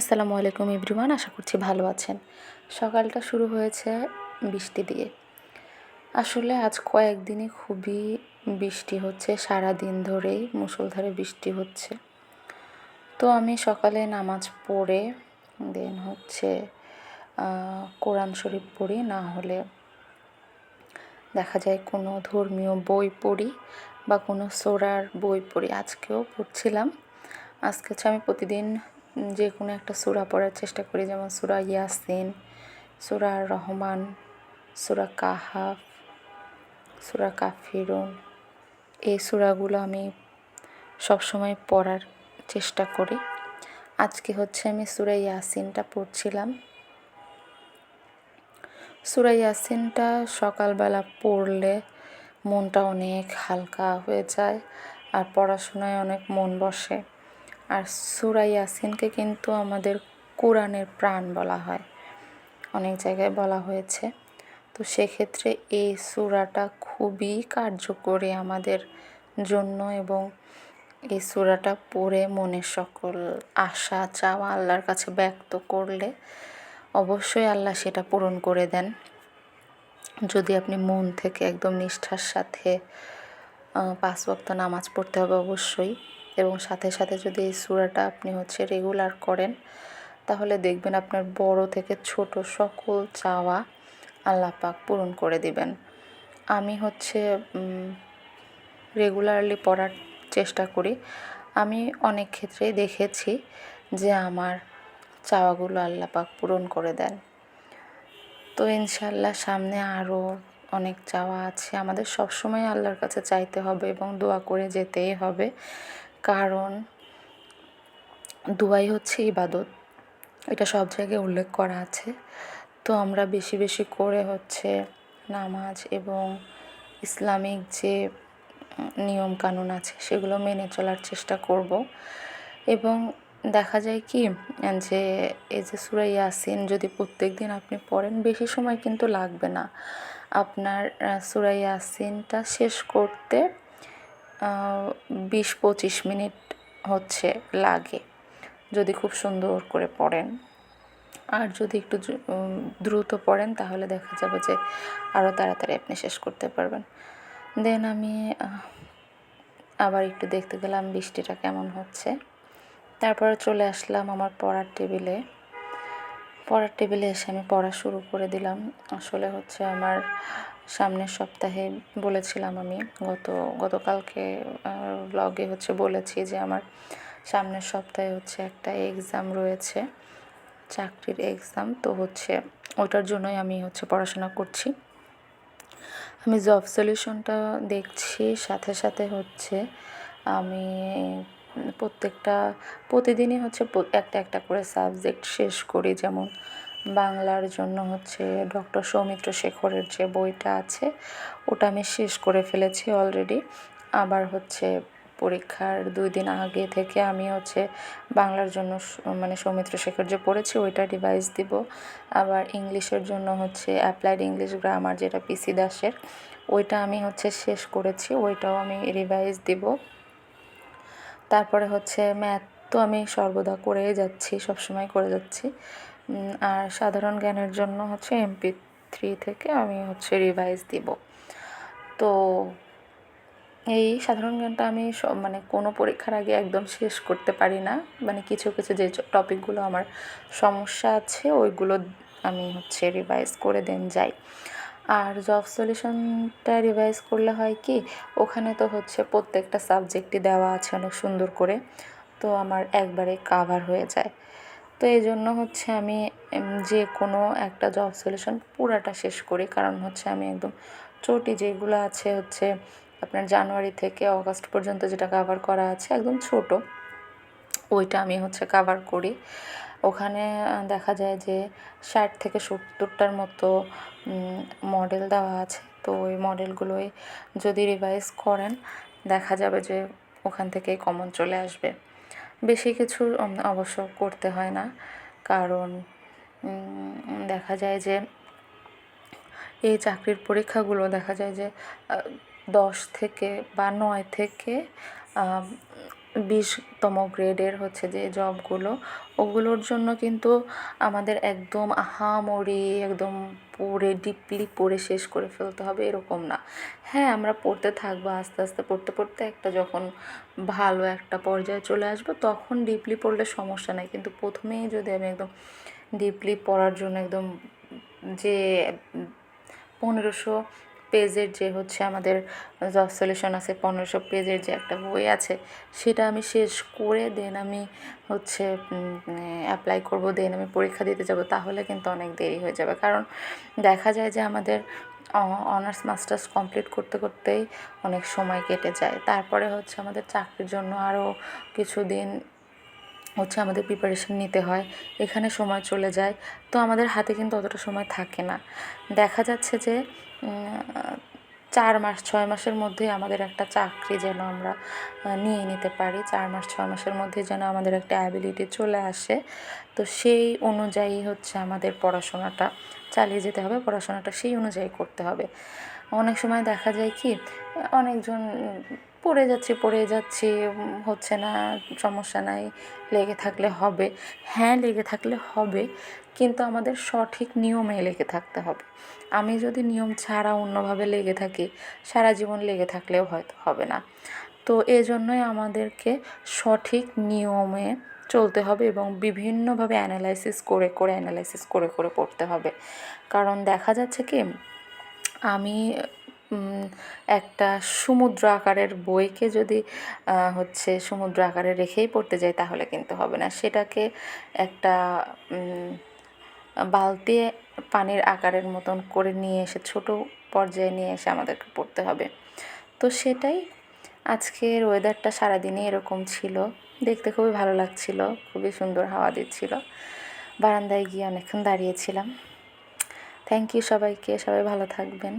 আসসালামু আলাইকুম এভরিওয়ান, আশা করছি ভালো আছেন। সকালটা শুরু হয়েছে বৃষ্টি দিয়ে। আসলে আজ কয়েকদিনই খুবই বৃষ্টি হচ্ছে সারা দিন ধরেই মুষলধারে বৃষ্টি হচ্ছে। তো আমি সকালে নামাজ পড়ে, দেন হচ্ছে কোরআন শরীফ পড়ি, না হলে দেখা যায় কোনো ধর্মীয় বই পড়ি বা কোনো সোরার বই পড়ি। আজকেও পড়ছিলাম। আজকে হচ্ছে আমি প্রতিদিন যে কোনো একটা সুরা পড়ার চেষ্টা করি, যেমন সুরা ইয়াসিন, সুরা রহমান, সুরা কাহাফ, সুরা কাফিরুন। এই সুরাগুলো আমি সবসময় পড়ার চেষ্টা করি। আজকে হচ্ছে আমি সুরা ইয়াসিনটা পড়ছিলাম। সুরা ইয়াসিনটা সকালবেলা পড়লে মনটা অনেক হালকা হয়ে যায় আর পড়াশোনায় অনেক মন বসে। আর সুরা ইয়াসিনকে কিন্তু আমাদের কোরআনের প্রাণ বলা হয়। অনেক জায়গায় বলা হয়েছে। তো সেক্ষেত্রে এই সুরাটা খুবই কার্যকরী আমাদের জন্য এবং এই সুরাটা পড়ে মনের সকল আশা, চাওয়া আল্লাহর কাছে ব্যক্ত করলে অবশ্যই আল্লাহ সেটা পূরণ করে দেন। যদি আপনি মন থেকে একদম নিষ্ঠার সাথে পাঁচ ওয়াক্ত নামাজ পড়তে হবে অবশ্যই। এবং সাথে সাথে যদি এই সুরাটা আপনি হচ্ছে রেগুলার করেন, তাহলে দেখবেন আপনার বড় থেকে ছোট সকল চাওয়া আল্লাহ পাক পূরণ করে দিবেন। আমি হচ্ছে রেগুলারলি পড়ার চেষ্টা করি। আমি অনেক ক্ষেত্রেই দেখেছি যে আমার চাওয়াগুলো আল্লাহ পাক পূরণ করে দেন। তো ইনশাল্লাহ সামনে আরও অনেক চাওয়া আছে। আমাদের সবসময় আল্লাহর কাছে চাইতে হবে এবং দোয়া করে যেতেই হবে। কারণ দুয়াই হচ্ছে ইবাদত। এটা সব জায়গায় উল্লেখ করা আছে। তো আমরা বেশি বেশি করে হচ্ছে নামাজ এবং ইসলামিক যে নিয়ম কানুন আছে সেগুলো মেনে চলার চেষ্টা করব। এবং দেখা যায় কি, যে এই যে সুরা ইয়াসিন যদি প্রত্যেক দিন আপনি পড়েন, বেশি সময় কিন্তু লাগবে না। আপনার সুরা ইয়াসিনটা শেষ করতে বিশ পঁচিশ মিনিট হচ্ছে লাগে যদি খুব সুন্দর করে পড়েন। আর যদি একটু দ্রুত পড়েন তাহলে দেখা যাবে যে আরও তাড়াতাড়ি আপনি শেষ করতে পারবেন। দেন আমি আবার একটু দেখতে গেলাম বৃষ্টিটা কেমন হচ্ছে। তারপরে চলে আসলাম আমার পড়ার টেবিলে। পড়ার টেবিলে এসে আমি পড়া শুরু করে দিলাম। আসলে হচ্ছে আমার সামনের সপ্তাহে বলেছিলাম আমি, গত, গতকালকে ব্লগে হচ্ছে বলেছি যে আমার সামনের সপ্তাহে হচ্ছে একটা এক্সাম রয়েছে, চাকরির এক্সাম তো হচ্ছে ওটার জন্যই আমি হচ্ছে পড়াশোনা করছি। আমি জব সলিউশনটা দেখছি, সাথে সাথে হচ্ছে আমি প্রত্যেকটা, প্রতিদিনই হচ্ছে একটা একটা করে সাবজেক্ট শেষ করি, যেমন বাংলার জন্য হচ্ছে ডক্টর সৌমিত্র শেখরের যে বইটা আছে, ওটা আমি শেষ করে ফেলেছি অলরেডি আবার হচ্ছে পরীক্ষার দুই দিন আগে থেকে আমি হচ্ছে বাংলার জন্য মানে সৌমিত্র শেখর যে পড়েছি, ওইটা রিভাইজ দিব। আবার ইংলিশের জন্য হচ্ছে অ্যাপ্লাইড ইংলিশ গ্রামার যেটা পিসি দাসের, ওইটা আমি হচ্ছে শেষ করেছি, ওইটাও আমি রিভাইজ দিব। তারপরে হচ্ছে ম্যাথ তো আমি সর্বদা করেই যাচ্ছি, সবসময় করে যাচ্ছি। আর সাধারণ জ্ঞানের জন্য হচ্ছে এমপি থ্রি থেকে আমি হচ্ছে রিভাইজ দিব। তো এই সাধারণ জ্ঞানটা আমি মানে কোনো পরীক্ষার আগে একদম শেষ করতে পারি না। মানে কিছু কিছু যে টপিকগুলো আমার সমস্যা আছে, ওইগুলো আমি হচ্ছে রিভাইজ করে দেন যাই। আর জব সলিউশনটা রিভাইজ করলে হয় কি, ওখানে তো হচ্ছে প্রত্যেকটা সাবজেক্টই দেওয়া আছে অনেক সুন্দর করে। তো আমার একবারে কাভার হয়ে যায়। তো এই জন্য হচ্ছে আমি যে কোনো একটা জব সলিউশন পুরাটা শেষ করি। কারণ হচ্ছে আমি একদম চটি যেগুলো আছে হচ্ছে আপনার জানুয়ারি থেকে অগাস্ট পর্যন্ত যেটা কাভার করা আছে, একদম ছোট, ওইটা আমি হচ্ছে কাভার করি। ওখানে দেখা যায় যে ষাট থেকে সত্তরটার মতো মডেল দেওয়া আছে। তো ওই মডেলগুলোই যদি রিভাইজ করেন, দেখা যাবে যে ওখান থেকেই কমন চলে আসবে। বেশি কিছু অবশ্য করতে হয় না। কারণ দেখা যায় যে, এই চাকরির পরীক্ষাগুলো দেখা যায় যে দশ থেকে বা নয় থেকে বিশতম গ্রেডের হচ্ছে যে জবগুলো, ওগুলোর জন্য কিন্তু আমাদের একদম আহামরি, একদম পড়ে ডিপলি পড়ে শেষ করে ফেলতে হবে, এরকম না। হ্যাঁ আমরা পড়তে থাকব, আস্তে আস্তে পড়তে পড়তে একটা যখন ভালো একটা পর্যায়ে চলে আসব, তখন ডিপলি পড়লে সমস্যা নাই। কিন্তু প্রথমেই যদি আমি একদম ডিপলি পড়ার জন্য একদম যে পনেরোশো পেজের যে হচ্ছে আমাদের জব সলিউশন আছে, পনেরোশো পেজের যে একটা বই আছে, সেটা আমি শেষ করে দেন আমি হচ্ছে অ্যাপ্লাই করব, দেন আমি পরীক্ষা দিতে যাব, তাহলে কিন্তু অনেক দেরি হয়ে যাবে। কারণ দেখা যায় যে আমাদের অনার্স মাস্টার্স কমপ্লিট করতে করতেই অনেক সময় কেটে যায়। তারপরে হচ্ছে আমাদের চাকরির জন্য আরও কিছুদিন হচ্ছে আমাদের প্রিপারেশন নিতে হয়, এখানে সময় চলে যায়। তো আমাদের হাতে কিন্তু অতটা সময় থাকে না। দেখা যাচ্ছে যে চার মাস, ছয় মাসের মধ্যেই আমাদের একটা চাকরি যেন আমরা নিয়ে নিতে পারি। চার মাস, ছয় মাসের মধ্যে যেন আমাদের একটা অ্যাবিলিটি চলে আসে। তো সেই অনুযায়ী হচ্ছে আমাদের পড়াশোনাটা চালিয়ে যেতে হবে, পড়াশোনাটা সেই অনুযায়ী করতে হবে। অনেক সময় দেখা যায় কি, অনেকজন পড়ে যাচ্ছি পড়ে যাচ্ছি হচ্ছে না, সমস্যা নাই, লেগে থাকলে হবে। হ্যাঁ লেগে থাকলে হবে, কিন্তু আমাদের সঠিক নিয়মে লেগে থাকতে হবে। আমি যদি নিয়ম ছাড়া অন্যভাবে লেগে থাকি, সারা জীবন লেগে থাকলেও হয়তো হবে না। তো এই জন্যই আমাদেরকে সঠিক নিয়মে চলতে হবে এবং বিভিন্নভাবে অ্যানালাইসিস করে করে অ্যানালাইসিস করে করে পড়তে হবে। কারণ দেখা যাচ্ছে কি, আমি একটা সমুদ্র আকারের বইকে যদি হচ্ছে সমুদ্র আকারে রেখেই পড়তে যাই তাহলে কিন্তু হবে না। সেটাকে একটা বালতি পানির আকারের মতন করে নিয়ে এসে, ছোটো পর্যায়ে নিয়ে এসে আমাদেরকে পড়তে হবে। তো সেটাই আজকের ওয়েদারটা সারাদিনই এরকম ছিল। দেখতে খুবই ভালো লাগছিল, খুবই সুন্দর হাওয়া দিচ্ছিল। বারান্দায় গিয়ে অনেকক্ষণ দাঁড়িয়েছিলাম। থ্যাংক ইউ সবাইকে, সবাই ভালো থাকবেন।